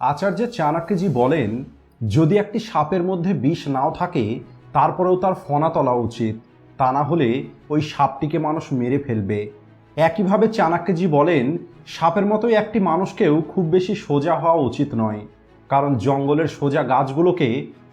আচার্য চাণক্যজি বলেন, যদি একটি সাপের মধ্যে বিষ নাও থাকে, তারপরেও তার ফনা তোলা উচিত। তা না হলে ওই সাপটিকে মানুষ মেরে ফেলবে। একইভাবে চাণক্যজি বলেন, সাপের মতোই একটি মানুষকেও খুব বেশি সোজা হওয়া উচিত নয়, কারণ জঙ্গলের সোজা গাছগুলোকে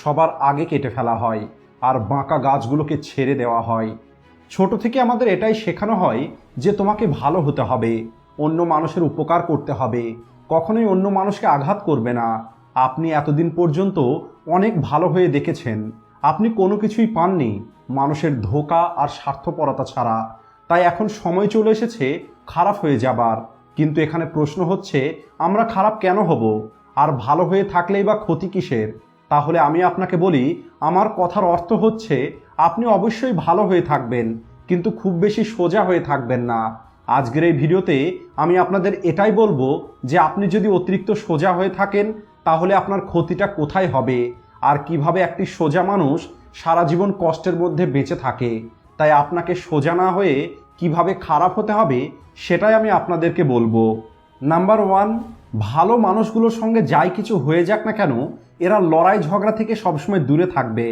সবার আগে কেটে ফেলা হয় আর বাঁকা গাছগুলোকে ছেড়ে দেওয়া হয়। ছোট থেকে আমাদের এটাই শেখানো হয় যে তোমাকে ভালো হতে হবে, অন্য মানুষের উপকার করতে হবে কখনোই অন্য মানুষকে আঘাত করবে না। আপনি এতদিন পর্যন্ত অনেক ভালো হয়ে দেখেছেন। আপনি কোনো কিছুই পাননি, মানুষের ধোকা আর স্বার্থপরতা ছাড়া। তাই এখন সময় চলে এসেছে খারাপ হয়ে যাবার। কিন্তু এখানে প্রশ্ন হচ্ছে, আমরা খারাপ কেন হব? আর ভালো হয়ে থাকলেই বা ক্ষতি কিসের? তাহলে আমি আপনাকে বলি, আমার কথার অর্থ হচ্ছে, আপনি অবশ্যই ভালো হয়ে থাকবেন, কিন্তু খুব বেশি সোজা হয়ে থাকবেন না। আজকের এই ভিডিওতে আমি আপনাদের এটাই বলব যে আপনি যদি অতিরিক্ত সোজা হয়ে থাকেন, তাহলে আপনার ক্ষতিটা কোথায় হবে? আর কীভাবে একটি সোজা মানুষ সারা জীবন কষ্টের মধ্যে বেঁচে থাকে? তাই আপনাকে সোজা না হয়ে কীভাবে খারাপ হতে হবে, সেটাই আমি আপনাদেরকে বলব। নাম্বার ওয়ান, ভালো মানুষগুলোর সঙ্গে যাই কিছু হয়ে যাক না কেন, এরা লড়াই ঝগড়া থেকে সবসময় দূরে থাকবে।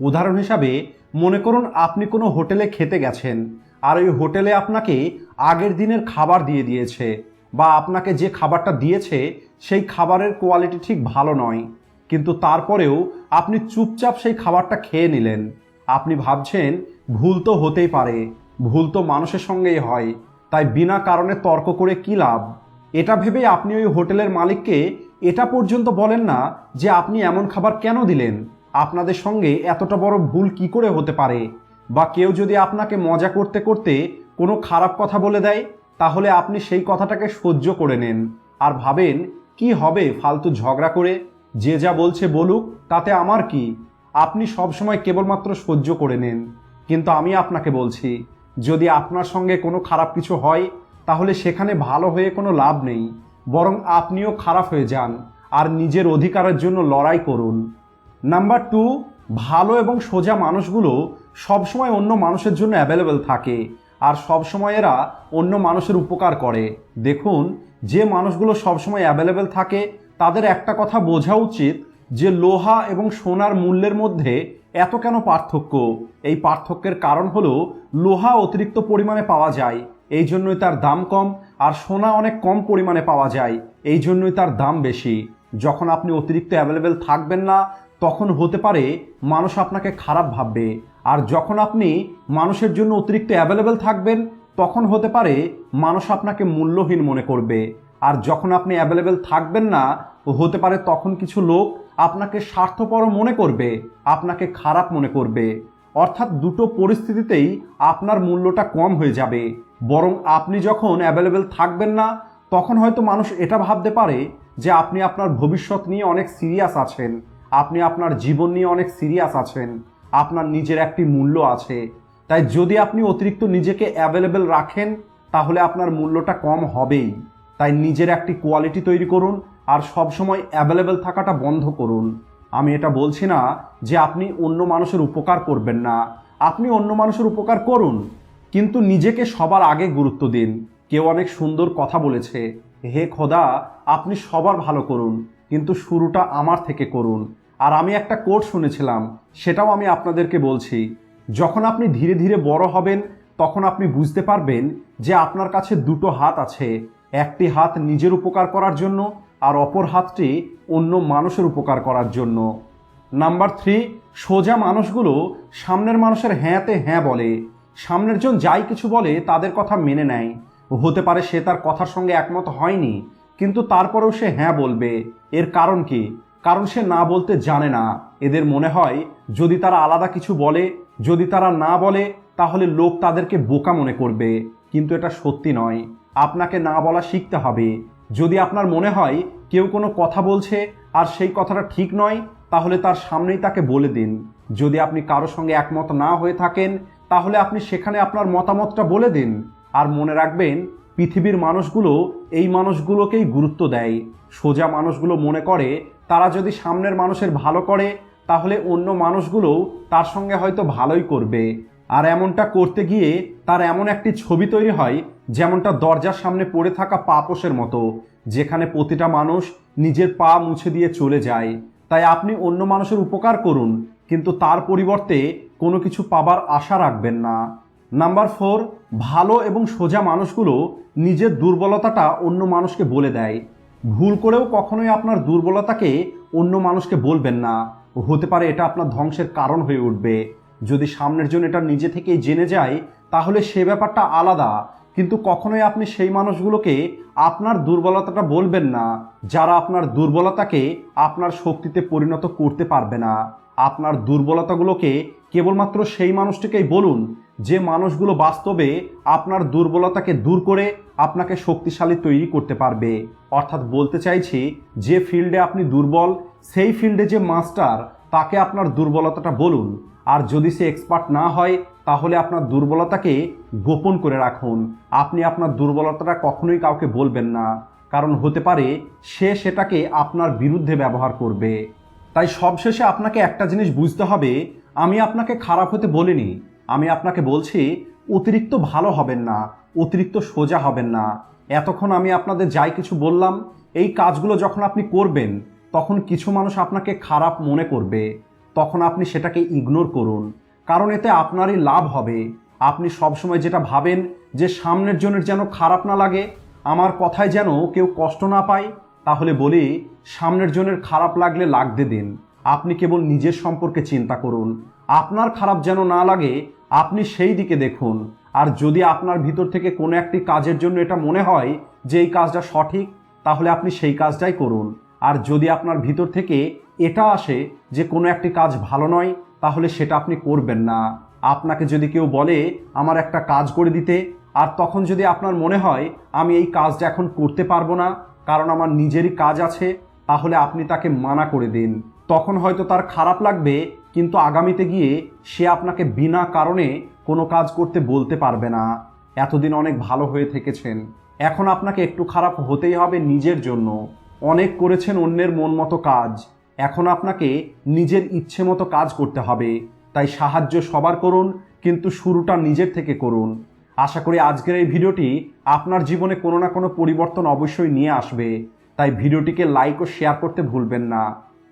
উদাহরণ হিসাবে, মনে করুন আপনি কোনো হোটেলে খেতে গেছেন। আর ওই হোটেলে আপনাকে আগের দিনের খাবার দিয়ে দিয়েছে বা আপনাকে যে খাবারটা দিয়েছে সেই খাবারের কোয়ালিটি ঠিক ভালো নয়। কিন্তু তারপরেও আপনি চুপচাপ সেই খাবারটা খেয়ে নিলেন। আপনি ভাবছেন, ভুল তো হতেই পারে, ভুল তো মানুষের সঙ্গেই হয়, তাই বিনা কারণে তর্ক করে কী লাভ? এটা ভেবেই আপনি ওই হোটেলের মালিককে এটা পর্যন্ত বলেন না যে আপনি এমন খাবার কেন দিলেন? আপনাদের সঙ্গে এতটা বড় ভুল কি করে হতে পারে? বা কেউ যদি আপনাকে মজা করতে করতে কোনো খারাপ কথা বলে দেয়, তাহলে আপনি সেই কথাটাকে সহ্য করে নেন। আর ভাবেন, কি হবে ফালতু ঝগড়া করে? যে যা বলছে বলুক, তাতে আমার কি? আপনি সবসময় কেবলমাত্র সহ্য করে নেন। কিন্তু আমি আপনাকে বলছি, যদি আপনার সঙ্গে কোনো খারাপ কিছু হয়, তাহলে সেখানে ভালো হয়ে কোনো লাভ নেই। বরং আপনিও খারাপ হয়ে যান, আর নিজের অধিকারের জন্য লড়াই করুন। নাম্বার টু, ভালো এবং সোজা মানুষগুলো সবসময় অন্য মানুষের জন্য অ্যাভেলেবেল থাকে। আর সবসময় এরা অন্য মানুষের উপকার করে। দেখুন, যে মানুষগুলো সবসময় অ্যাভেলেবেল থাকে, তাদের একটা কথা বোঝা উচিত যে লোহা এবং সোনার মূল্যের মধ্যে এত কেন পার্থক্য? এই পার্থক্যের কারণ হলো লোহা অতিরিক্ত পরিমাণে পাওয়া যায়, এই জন্যই তার দাম কম, আর সোনা অনেক কম পরিমাণে পাওয়া যায়, এই জন্যই তার দাম বেশি। যখন আপনি অতিরিক্ত অ্যাভেলেবেল থাকবেন না, তখন হতে পারে মানুষ আপনাকে খারাপ ভাববে। আর যখন আপনি মানুষের জন্য অতিরিক্ত অ্যাভেলেবেল থাকবেন, তখন হতে পারে মানুষ আপনাকে মূল্যহীন মনে করবে। আর যখন আপনি অ্যাভেলেবেল থাকবেন না, হতে পারে তখন কিছু লোক আপনাকে স্বার্থপর মনে করবে, আপনাকে খারাপ মনে করবে। অর্থাৎ দুটো পরিস্থিতিতেই আপনার মূল্যটা কম হয়ে যাবে। বরং আপনি যখন অ্যাভেলেবেল থাকবেন না, তখন হয়তো মানুষ এটা ভাবতে পারে যে আপনি আপনার ভবিষ্যৎ নিয়ে অনেক সিরিয়াস আছেন, আপনি আপনার জীবন নিয়ে অনেক সিরিয়াস আছেন। আপনার নিজের একটি মূল্য আছে। তাই যদি আপনি অতিরিক্ত নিজেকে অ্যাভেলেবেল রাখেন, তাহলে আপনার মূল্যটা কম হবেই। তাই নিজের একটি কোয়ালিটি তৈরি করুন আর সবসময় অ্যাভেলেবেল থাকাটা বন্ধ করুন। আমি এটা বলছি না যে আপনি অন্য মানুষের উপকার করবেন না। আপনি অন্য মানুষের উপকার করুন, কিন্তু নিজেকে সবার আগে গুরুত্ব দিন। কেউ অনেক সুন্দর কথা বলেছে, হে খোদা, আপনি সবার ভালো করুন, কিন্তু শুরুটা আমার থেকে করুন। আর আমি একটা কোট শুনেছিলাম, সেটাও আমি আপনাদেরকে বলছি। যখন আপনি ধীরে ধীরে বড় হবেন, তখন আপনি বুঝতে পারবেন যে আপনার কাছে দুটো হাত আছে। একটি হাত নিজের উপকার করার জন্য আর অপর হাতটি অন্য মানুষের উপকার করার জন্য। নাম্বার থ্রি, সোজা মানুষগুলো সামনের মানুষের হ্যাঁতে হ্যাঁ বলে। সামনের জন যাই কিছু বলে, তাদের কথা মেনে নেয়। হতে পারে সে তার কথার সঙ্গে একমত হয়নি, কিন্তু তারপরেও সে হ্যাঁ বলবে। এর কারণ কি? কারণ সে না বলতে জানে না। এদের মনে হয়, যদি তারা আলাদা কিছু বলে, যদি তারা না বলে, তাহলে লোক তাদেরকে বোকা মনে করবে। কিন্তু এটা সত্যি নয়। আপনাকে না বলা শিখতে হবে। যদি আপনার মনে হয়, কেউ কোনো কথা বলছে আর সেই কথাটা ঠিক নয়, তাহলে তার সামনেই তাকে বলে দিন। যদি আপনি কারোর সঙ্গে একমত না হয়ে থাকেন, তাহলে আপনি সেখানে আপনার মতামতটা বলে দিন। আর মনে রাখবেন পৃথিবীর মানুষগুলো এই মানুষগুলোকেই গুরুত্ব দেয়। সোজা মানুষগুলো মনে করে, তারা যদি সামনের মানুষের ভালো করে, তাহলে অন্য মানুষগুলোও তার সঙ্গে হয়তো ভালোই করবে। আর এমনটা করতে গিয়ে তার এমন একটি ছবি তৈরি হয়, যেমনটা দরজার সামনে পড়ে থাকা পাপোশের মতো, যেখানে প্রতিটা মানুষ নিজের পা মুছে দিয়ে চলে যায়। তাই আপনি অন্য মানুষের উপকার করুন, কিন্তু তার পরিবর্তে কোনো কিছু পাবার আশা রাখবেন না। নাম্বার ফোর ভালো এবং সোজা মানুষগুলো নিজের দুর্বলতাটা অন্য মানুষকে বলে দেয়। ভুল করেও কখনোই আপনার দুর্বলতাকে অন্য মানুষকে বলবেন না। হতে পারে এটা আপনার ধ্বংসের কারণ হয়ে উঠবে। যদি সামনের জন এটা নিজে থেকেই জেনে যায়, তাহলে সে ব্যাপারটা আলাদা। কিন্তু কখনোই আপনি সেই মানুষগুলোকে আপনার দুর্বলতাটা বলবেন না, যারা আপনার দুর্বলতাকে আপনার শক্তিতে পরিণত করতে পারবে না। আপনার দুর্বলতাগুলোকে কেবলমাত্র সেই মানুষটিকেই বলুন যে মানুষগুলো বাস্তবে আপনার দুর্বলতাকে দূর করে আপনাকে শক্তিশালী তৈরি করতে পারবে। অর্থাৎ বলতে চাইছি, যে ফিল্ডে আপনি দুর্বল, সেই ফিল্ডে যে মাস্টার তাকে আপনার দুর্বলতাটা বলুন। আর যদি সে এক্সপার্ট না হয়, তাহলে আপনার দুর্বলতাকে গোপন করে রাখুন। আপনি আপনার দুর্বলতাটা কখনোই কাউকে বলবেন না। কারণ হতে পারে, সে সেটাকে আপনার বিরুদ্ধে ব্যবহার করবে। তাই সবশেষে আপনাকে একটা জিনিস বুঝতে হবে আমি আপনাকে খারাপ হতে বলিনি। আমি আপনাকে বলছি, অতিরিক্ত ভালো হবেন না, অতিরিক্ত সোজা হবেন না। এতক্ষণ আমি আপনাদের যাই কিছু বললাম, এই কাজগুলো যখন আপনি করবেন, তখন কিছু মানুষ আপনাকে খারাপ মনে করবে। তখন আপনি সেটাকে ইগনোর করুন। কারণ এতে আপনারই লাভ হবে। আপনি সবসময় যেটা ভাবেন যে সামনের জনের যেন খারাপ না লাগে, আমার কথায় যেন কেউ কষ্ট না পায়, তাহলে বলি, সামনের জনের খারাপ লাগলে লাগতে দিন। আপনি কেবল নিজের সম্পর্কে চিন্তা করুন। আপনার খারাপ যেন না লাগে, আপনি সেই দিকে দেখুন। আর যদি আপনার ভিতর থেকে কোনো একটি কাজের জন্য এটা মনে হয় যে এই কাজটা সঠিক, তাহলে আপনি সেই কাজটাই করুন। আর যদি আপনার ভিতর থেকে এটা আসে যে কোনো একটি কাজ ভালো নয়, তাহলে সেটা আপনি করবেন না। আপনাকে যদি কেউ বলে, আমার একটা কাজ করে দিতে। আর তখন যদি আপনার মনে হয়, আমি এই কাজটা এখন করতে পারব না, কারণ আমার নিজেরই কাজ আছে, তাহলে আপনি তাকে মানা করে দিন। তখন হয়তো তার খারাপ লাগবে, কিন্তু আগামীতে গিয়ে সে আপনাকে বিনা কারণে কোনো কাজ করতে বলতে পারবে না। এতদিন অনেক ভালো হয়ে থেকেছেন। এখন আপনাকে একটু খারাপ হতেই হবে নিজের জন্য। অনেক করেছেন অন্যের মন মতো কাজ। এখন আপনাকে নিজের ইচ্ছে মতো কাজ করতে হবে। তাই সাহায্য সবার করুন, কিন্তু শুরুটা নিজের থেকে করুন। আশা করি আজকের এই ভিডিওটি আপনার জীবনে কোনো না কোনো পরিবর্তন অবশ্যই নিয়ে আসবে। তাই ভিডিওটিকে লাইক ও শেয়ার করতে ভুলবেন না।